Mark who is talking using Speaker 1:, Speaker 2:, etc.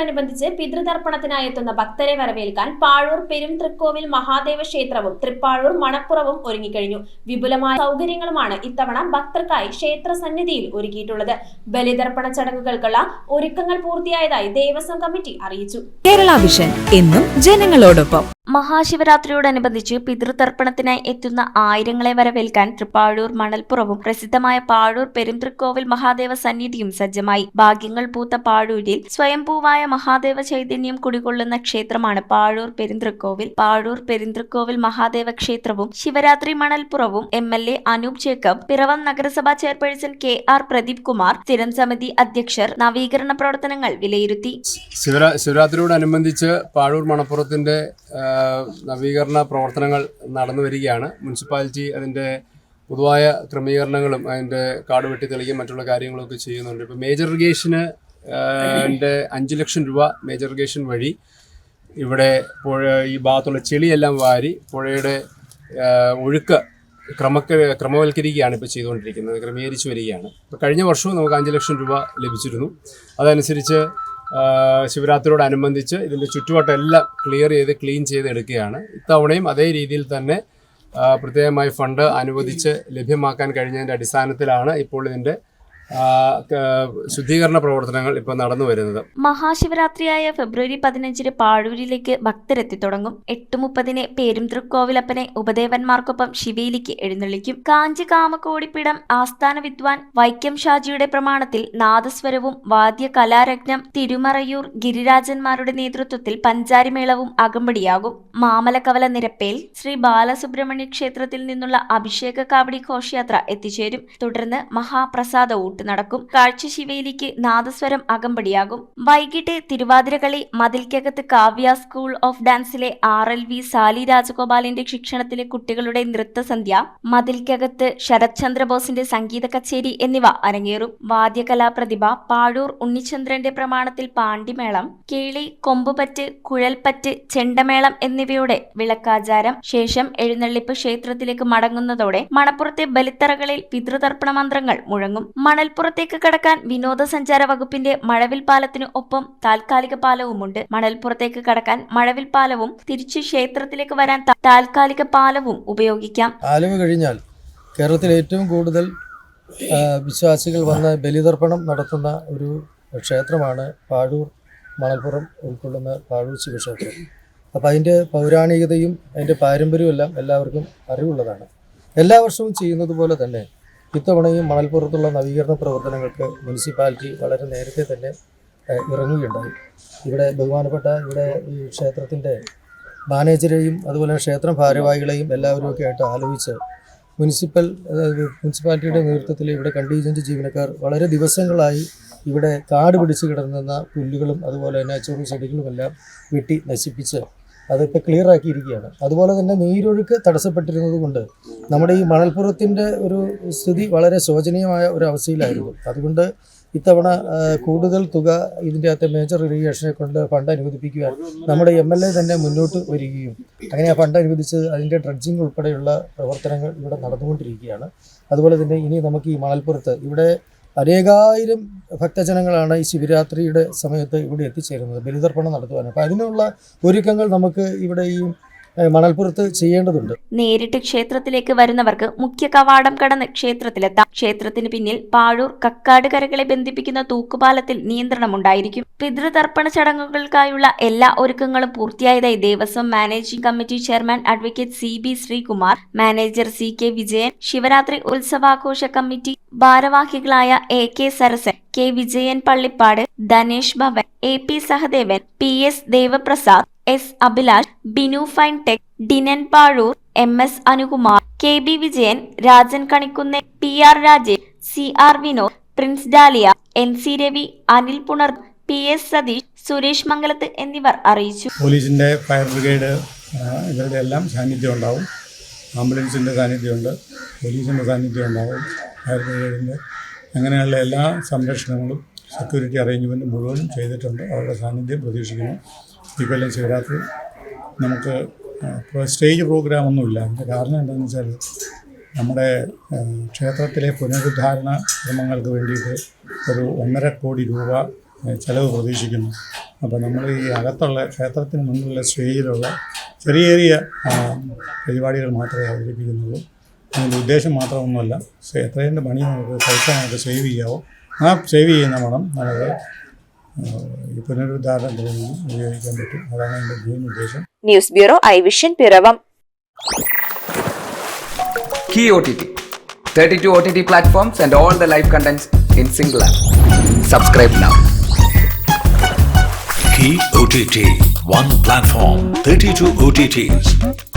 Speaker 1: ശിവരാത്രിയോടനുബന്ധിച്ച് പിതൃതർപ്പണത്തിനായി എത്തുന്ന ഭക്തരെ വരവേൽക്കാൻ പാഴൂർ പെരും തൃക്കോവിൽ മഹാദേവ ക്ഷേത്രവും തൃപ്പാഴൂർ മണപ്പുറവും ഒരുങ്ങിക്കഴിഞ്ഞു. വിപുലമായ സൗകര്യങ്ങളുമാണ് ഇത്തവണ ഭക്തർക്കായി ക്ഷേത്ര സന്നിധിയിൽ ഒരുക്കിയിട്ടുള്ളത്. ബലിതർപ്പണ ചടങ്ങുകൾക്കുള്ള ഒരുക്കങ്ങൾ പൂർത്തിയായതായി ദേവസ്വം കമ്മിറ്റി അറിയിച്ചു.
Speaker 2: കേരള വിഷൻ എന്നും ജനങ്ങളോടൊപ്പം.
Speaker 3: മഹാശിവരാത്രിയോടനുബന്ധിച്ച് പിതൃതർപ്പണത്തിനായി എത്തുന്ന ആയിരങ്ങളെ വരവേൽക്കാൻ തൃപ്പാഴൂർ മണൽപ്പുറവും പ്രസിദ്ധമായ പാഴൂർ പെരുന്തൃക്കോവിൽ മഹാദേവ സന്നിധിയും സജ്ജമായി. ഭാഗ്യങ്ങൾ പൂത്ത പാഴൂരിൽ സ്വയംഭൂവായ മഹാദേവ ചൈതന്യം കുടികൊള്ളുന്ന ക്ഷേത്രമാണ് പാഴൂർ പെരിന്തൃക്കോവിൽ പാഴൂർ പെരിന്തൃക്കോവിൽ മഹാദേവ ക്ഷേത്രവും Shivaratri മണൽപ്പുറവും M L A Anoop Jacob Piravom നഗരസഭാ chairperson K R Pradeep Kumar സ്ഥിരം സമിതി അധ്യക്ഷർ നവീകരണ പ്രവർത്തനങ്ങൾ വിലയിരുത്തി.
Speaker 4: ശിവരാ ശിവരാത്രിയോടനുബന്ധിച്ച് പാഴൂർ മണപ്പുറത്തിന്റെ നവീകരണ പ്രവർത്തനങ്ങൾ നടന്നു വരികയാണ്. മുനിസിപ്പാലിറ്റി അതിന്റെ പൊതുവായ ക്രമീകരണങ്ങളും അതിന്റെ കാട് വെട്ടി തെളിയും മറ്റുള്ള കാര്യങ്ങളൊക്കെ ചെയ്യുന്നുണ്ട്. ഇപ്പോൾ മേജർ ഇറിഗേഷന് അഞ്ച് ലക്ഷം രൂപ മേജർ ഇറിഗേഷൻ വഴി ഇവിടെ പുഴ ഈ ഭാഗത്തുള്ള ചെളിയെല്ലാം വാരി പുഴയുടെ ഒഴുക്ക് ക്രമ ക്രമവൽക്കരിക്കുകയാണ് ഇപ്പോൾ ചെയ്തുകൊണ്ടിരിക്കുന്നത് ക്രമീകരിച്ചു വരികയാണ്. ഇപ്പോൾ കഴിഞ്ഞ വർഷവും നമുക്ക് അഞ്ച് ലക്ഷം രൂപ ലഭിച്ചിരുന്നു. അതനുസരിച്ച് ശിവരാത്രിയോടനുബന്ധിച്ച് ഇതിന്റെ ചുറ്റുവട്ടം എല്ലാം ക്ലിയർ ചെയ്ത് ക്ലീൻ ചെയ്ത് എടുക്കുകയാണ്. ഇത്തവണയും അതേ രീതിയിൽ തന്നെ പ്രത്യേകമായി ഫണ്ട് അനുവദിച്ച് ലഭ്യമാക്കാൻ കഴിഞ്ഞതിന്റെ അടിസ്ഥാനത്തിലാണ് ഇപ്പോൾ ഇതിന്റെ ശുദ്ധീകരണ പ്രവർത്തനങ്ങൾ ഇപ്പോൾ നടന്നു വരുന്നത്.
Speaker 3: മഹാശിവരാത്രിയായ ഫെബ്രുവരി പതിനഞ്ചിന് പാഴൂരിലേക്ക് ഭക്തരെത്തി തുടങ്ങും. എട്ട് മുപ്പതിന് പേരും തൃക്കോവിലപ്പനെ ഉപദേവന്മാർക്കൊപ്പം ശിവയിലേക്ക് എഴുന്നള്ളിക്കും. കാഞ്ചി കാമക്കോടിപ്പിടം ആസ്ഥാന വിദ്വാൻ വൈക്കം ഷാജിയുടെ പ്രമാണത്തിൽ നാദസ്വരവും വാദ്യ കലാരത്നം തിരുമറയൂർ ഗിരിരാജന്മാരുടെ നേതൃത്വത്തിൽ പഞ്ചാരിമേളവും അകമ്പടിയാകും. മാമലക്കവല നിരപ്പേൽ ശ്രീ ബാലസുബ്രഹ്മണ്യ ക്ഷേത്രത്തിൽ നിന്നുള്ള അഭിഷേക കാവടി ഘോഷയാത്ര എത്തിച്ചേരും. തുടർന്ന് മഹാപ്രസാദ ഊട്ട് നടക്കും. കാഴ്ച ശിവയിലേക്ക് നാദസ്വരം അകമ്പടിയാകും. വൈകിട്ട് തിരുവാതിരകളി മതിൽക്കകത്ത് കാവ്യ സ്കൂൾ ഓഫ് ഡാൻസിലെ ആർ എൽ വി സാലി രാജഗോപാലിന്റെ ശിക്ഷണത്തിലെ കുട്ടികളുടെ നൃത്തസന്ധ്യ മതിൽക്കകത്ത് ശരത് ചന്ദ്രബോസിന്റെ സംഗീത കച്ചേരി എന്നിവ അരങ്ങേറും. വാദ്യകലാപ്രതിഭ പാഴൂർ ഉണ്ണിചന്ദ്രന്റെ പ്രമാണത്തിൽ പാണ്ടിമേളം കേളി കൊമ്പുപറ്റ് കുഴൽപ്പറ്റ് ചെണ്ടമേളം എന്നിവയുടെ വിളക്കാചാരം. ശേഷം എഴുന്നള്ളിപ്പ് ക്ഷേത്രത്തിലേക്ക് മടങ്ങുന്നതോടെ മണപ്പുറത്തെ ബലിത്തറകളിൽ പിതൃതർപ്പണ മന്ത്രങ്ങൾ മുഴങ്ങും. മണൽപ്പുറത്തേക്ക് കടക്കാൻ വിനോദസഞ്ചാര വകുപ്പിന്റെ മഴവിൽ പാലത്തിനു ഒപ്പം താൽക്കാലിക പാലവുമുണ്ട്. മണൽപ്പുറത്തേക്ക് കടക്കാൻ മഴവിൽ പാലവും തിരിച്ച് ക്ഷേത്രത്തിലേക്ക് വരാൻ താൽക്കാലിക പാലവും ഉപയോഗിക്കാം.
Speaker 5: ആലുവ കഴിഞ്ഞാൽ കേരളത്തിലെ ഏറ്റവും കൂടുതൽ വിശ്വാസികൾ വന്ന് ബലിതർപ്പണം നടത്തുന്ന ഒരു ക്ഷേത്രമാണ് പാഴൂർ മണൽപ്പുറം ഉൾക്കൊള്ളുന്ന പാഴൂർ ശിവക്ഷേത്രം. അപ്പോൾ അതിന്റെ പൗരാണികതയും അതിന്റെ പാരമ്പര്യവും എല്ലാം എല്ലാവർക്കും അറിവുള്ളതാണ്. എല്ലാ വർഷവും ചെയ്യുന്നത് പോലെ തന്നെ ഇത്തവണയും മണൽപ്പുറത്തുള്ള നവീകരണ പ്രവർത്തനങ്ങൾക്ക് മുനിസിപ്പാലിറ്റി വളരെ നേരത്തെ തന്നെ ഇറങ്ങുകയുണ്ടായി. ഇവിടെ ബഹുമാനപ്പെട്ട ഇവിടെ ഈ ക്ഷേത്രത്തിന്റെ മാനേജരെയും അതുപോലെ ക്ഷേത്ര ഭാരവാഹികളെയും എല്ലാവരും ഒക്കെ ആയിട്ട് ആലോചിച്ച് മുനിസിപ്പൽ മുനിസിപ്പാലിറ്റിയുടെ നേതൃത്വത്തിൽ ഇവിടെ കണ്ടീജന്റ് ജീവനക്കാർ വളരെ ദിവസങ്ങളായി ഇവിടെ കാട് പിടിച്ച് കിടന്ന പുല്ലുകളും അതുപോലെ തന്നെ ചെറു ചെടികളുമെല്ലാം വെട്ടി നശിപ്പിച്ച് അതൊക്കെ ക്ലിയർ ആക്കിയിരിക്കുകയാണ്. അതുപോലെ തന്നെ നീരൊഴുക്ക് തടസ്സപ്പെട്ടിരുന്നത് കൊണ്ട് നമ്മുടെ ഈ മണൽപ്പുറത്തിന്റെ ഒരു സ്ഥിതി വളരെ ശോചനീയമായ ഒരു അവസ്ഥയിലായിരുന്നു. അതുകൊണ്ട് ഇത്തവണ കൂടുതൽ തുക ഇതിന്റെ അകത്തെ മേജർ ഇറിഗേഷനെ കൊണ്ട് ഫണ്ട് അനുവദിപ്പിക്കുവാൻ നമ്മുടെ എം എൽ എ തന്നെ മുന്നോട്ട് വരികയും അങ്ങനെ ആ ഫണ്ട് അനുവദിച്ച് അതിന്റെ ഡ്രഡ്ജിങ് ഉൾപ്പെടെയുള്ള പ്രവർത്തനങ്ങൾ ഇവിടെ നടന്നുകൊണ്ടിരിക്കുകയാണ്. അതുപോലെ തന്നെ ഇനി നമുക്ക് ഈ മണൽപ്പുറത്ത് ഇവിടെ അനേകായിരം ഭക്തജനങ്ങളാണ് ഈ ശിവരാത്രിയുടെ സമയത്ത് ഇവിടെ എത്തിച്ചേരുന്നത് ബലിതർപ്പണം നടത്തുവാൻ. അപ്പോൾ അതിനുള്ള ഒരുക്കങ്ങൾ നമുക്ക് ഇവിടെ ഈ മണൽപ്പുറത്ത് ചെയ്യേണ്ടതുണ്ട്.
Speaker 3: നേരിട്ട് ക്ഷേത്രത്തിലേക്ക് വരുന്നവർക്ക് മുഖ്യ കവാടം കടന്ന് ക്ഷേത്രത്തിലെത്താം. ക്ഷേത്രത്തിന് പിന്നിൽ പാഴൂർ കക്കാട് കരകളെ ബന്ധിപ്പിക്കുന്ന തൂക്കുപാലത്തിൽ നിയന്ത്രണമുണ്ടായിരിക്കും. പിതൃതർപ്പണ ചടങ്ങുകൾക്കായുള്ള എല്ലാ ഒരുക്കങ്ങളും പൂർത്തിയായതായി Devaswom managing committee chairman advocate C B Sreekumar manager C K Vijayan Shivaratri ഉത്സവാഘോഷ committee ഭാരവാഹികളായ A K Sarasan K Vijayan Pallippad Dhanesh Bhavan A P Sahadevan P S Devaprasad S Abhilash Binu fine tech ഡിനൻ Pazhoor M S Anukumar K B Vijayan Rajan കണിക്കുന്ന P R Rajesh C R Vinod Prince Dalia N C Ravi Anil പുണർ P S Satheesh Suresh Mangalath എന്നിവർ അറിയിച്ചു.
Speaker 6: പോലീസിന്റെ fire brigade ഇവരുടെ എല്ലാം സാന്നിധ്യം ഉണ്ടാവും. ആംബുലൻസിന്റെ സാന്നിധ്യമുണ്ട് പോലീസിന്റെ സാന്നിധ്യം ഉണ്ടാവും ഫയർ ബ്രിഗേഡിന്റെ അങ്ങനെയുള്ള എല്ലാ സംരക്ഷണങ്ങളും സെക്യൂരിറ്റി അറേഞ്ച്മെന്റ് മുഴുവനും ചെയ്തിട്ടുണ്ട്. അവരുടെ സാന്നിധ്യം പ്രതീക്ഷിക്കുന്നു. ഈ കൊല്ലം ശിവരാത്രി. നമുക്ക് സ്റ്റേജ് ഇപ്പോൾ സ്റ്റേജ് പ്രോഗ്രാമൊന്നുമില്ല അതിന്റെ കാരണം എന്താണെന്ന് വെച്ചാൽ നമ്മുടെ ക്ഷേത്രത്തിലെ പുനരുദ്ധാരണ ശ്രമങ്ങൾക്ക് വേണ്ടിയിട്ട് ഒരു ഒന്നര കോടി രൂപ ചിലവ് പ്രതീക്ഷിക്കുന്നു. അപ്പോൾ നമ്മൾ ഈ അകത്തുള്ള ക്ഷേത്രത്തിന് മുന്നിലുള്ള സ്റ്റേജിലുള്ള ചെറിയ ചെറിയ പരിപാടികൾ മാത്രമേ അവതരിപ്പിക്കുന്നുള്ളൂ. അതിന്റെ ഉദ്ദേശം മാത്രമൊന്നുമല്ല എത്രയും പണി നമുക്ക് പൈസ നമുക്ക് സേവ് ചെയ്യാവോ. ആ സേവ് ചെയ്യുന്ന പണം നമുക്ക് ഈ പുനരുദ്ധാരണത്തിന് ഉപയോഗിക്കാൻ പറ്റും അതാണ് എന്റെ മെയിൻ ഉദ്ദേശം
Speaker 2: news bureau I Vision Piravom
Speaker 7: Key OTT. 32 OTT platforms and all the live contents in single app. Subscribe now.
Speaker 8: Key OTT. One platform, 32 OTTs.